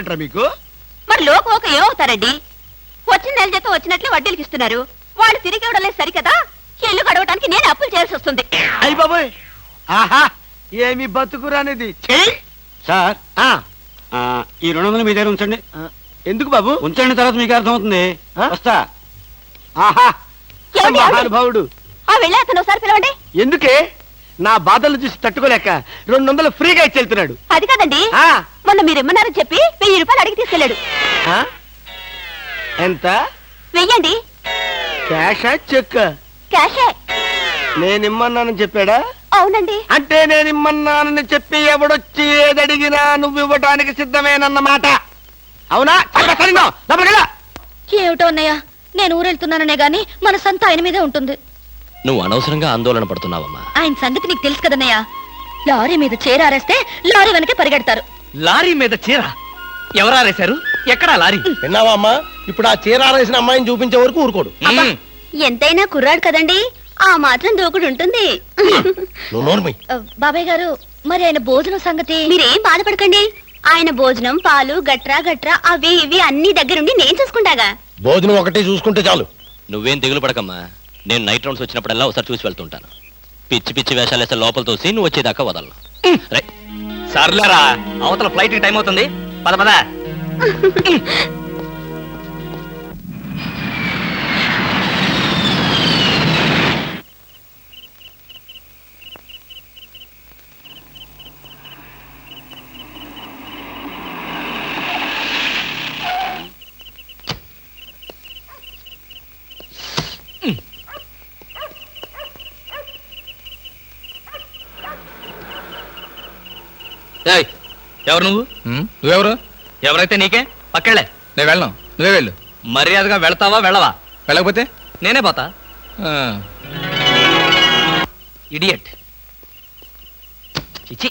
అవుతారంటారా మీకు? మరి లోకం ఒక ఏమవుతారండి? వచ్చిన నెల జీతం వచ్చినట్లే వడ్డీలకి ఇస్తున్నారు. వాళ్ళు తిరిగి ఇవ్వడం లేదు సరికదా? ఇల్లు గడవడానికి నేను అప్పులు చేయాల్సి వస్తుంది. అయ్యి బాబోయ్! ఆహా! ఏమి బతుకురానిది? చెయ్యి సార్ ఆ, ఆ, ఈ రెండు వందలు మీ దగ్గర ఉంచండి. ఆ, ఎందుకు బాబు? ఉంచండి తర్వాత మీకు అర్థమవుతుంది. ఆ? వస్తా. ఆహా! ఏమండి, ఏమండి? మహానుభావుడు. ఆ వెళ్ళి అతను ఒకసారి పిలవండి. ఎందుకే? నా బాధలు చూసి తట్టుకోలేక రెండు వందలు ఫ్రీగా ఇచ్చి వెళ్తున్నాడు అది కాదండి. ఆ, మొన్న మీరు ఇమ్మన్నారని చెప్పి వెయ్యి రూపాయలు అడిగి తీసుకెళ్ళాడు. ఆ? ఎంత? వెయ్యండి. క్యాషా చెక్ క్యాషే. నేను ఇమ్మన్నానని చెప్పాడా? అవునండి. అంటే నేను ఇమ్మన్నానని చెప్పి ఎవడొచ్చి ఏదడిగినా నువ్వు ఇవ్వటానికి సిద్ధమేనన్నమాట. అవునా? లోపలికెళ్ళు. ఏమిటో అన్నయ్య? నేను ఊరెళ్తున్నాననే గాని మన సంత ఆయన మీదే ఉంటుంది. నువ్వు అనవసరంగా ఆందోళన పడుతున్నావమ్మా. ఆయన సంగతి నీకు తెలుసు కదన్నయ్య? లారీ మీద చేరారేస్తే లారీ వెనకే పరిగెడతారు. లారీ మీద చీర. ఎవరారేశారు ఎక్కడా లారీ? విన్నావా అమ్మా? ఇప్పుడు ఆ చీర ఆరేసిన అమ్మాయిని చూపించే వరకు ఊరుకోడు. ఎంతైనా కుర్రాడు కదండి. ఆ మాత్రం దూకుడు ఉంటుంది. నువ్వు నోర్మి ఆ, బాబాయ్ గారు మరి ఆయన భోజనం సంగతి? మీరేం బాధపడకండి. ఆయన భోజనం పాలు గట్రా గట్రా అవి ఇవి అన్ని దగ్గరుండి నేను చూసుకుంటాగా. భోజనం ఒకటి చూసుకుంటే చాలు. నువ్వేం దిగులు పడకమ్మా. నేను నైట్ రౌండ్స్ వచ్చినప్పుడల్లా ఒకసారి చూసి వెళ్తుంటాను. పిచ్చి పిచ్చి వేషాలు వేస్తే లోపల తోసి నువ్వు వచ్చేదాకా వదలను. సర్లేరా అవతల ఫ్లైట్ టైం అవుతుంది. పద పద. ఏయ్, ఎవరు నువ్వు? నువ్వెవరు? ఎవరైతే నీకే? పక్కెళ్ళే. నేను వెళ్ళను. నువ్వే వెళ్ళు. మర్యాదగా వెళ్తావా వెళ్ళవా? వెళ్ళకపోతే? నేనే పోతా. ఆ, ఇడియట్. చిచి.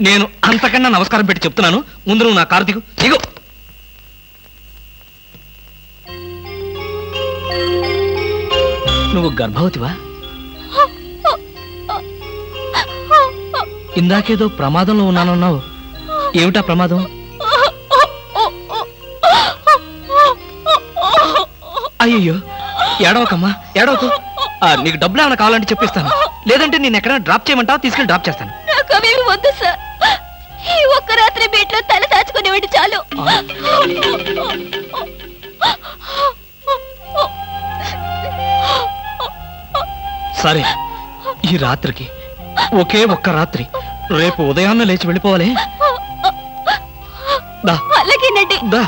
నేను అంతకన్నా నమస్కారం పెట్టి చెప్తున్నాను. ముందు నువ్వు నా కార్తీకు దిగు. నువ్వు గర్భవతివా? ఇందాకేదో ప్రమాదంలో ఉన్నానన్నావు. ఏమిటా ప్రమాదం? అయ్యయ్యో ఏడవకమ్మా ఏడవకు. నీకు డబ్బులు ఏమైనా కావాలంటే చెప్పిస్తాను. లేదంటే నేను ఎక్కడైనా డ్రాప్ చేయమంటావా? తీసుకెళ్ళి డ్రాప్ చేస్తాను. వద్దు సార్. దాచుకునేవాడి చాలు. సరే ఈ రాత్రికి ఒకే ఒక్క రాత్రి రేపు ఉదయాన్నే లేచి వెళ్ళిపోవాలి. దా. అలాగేనండి. దా.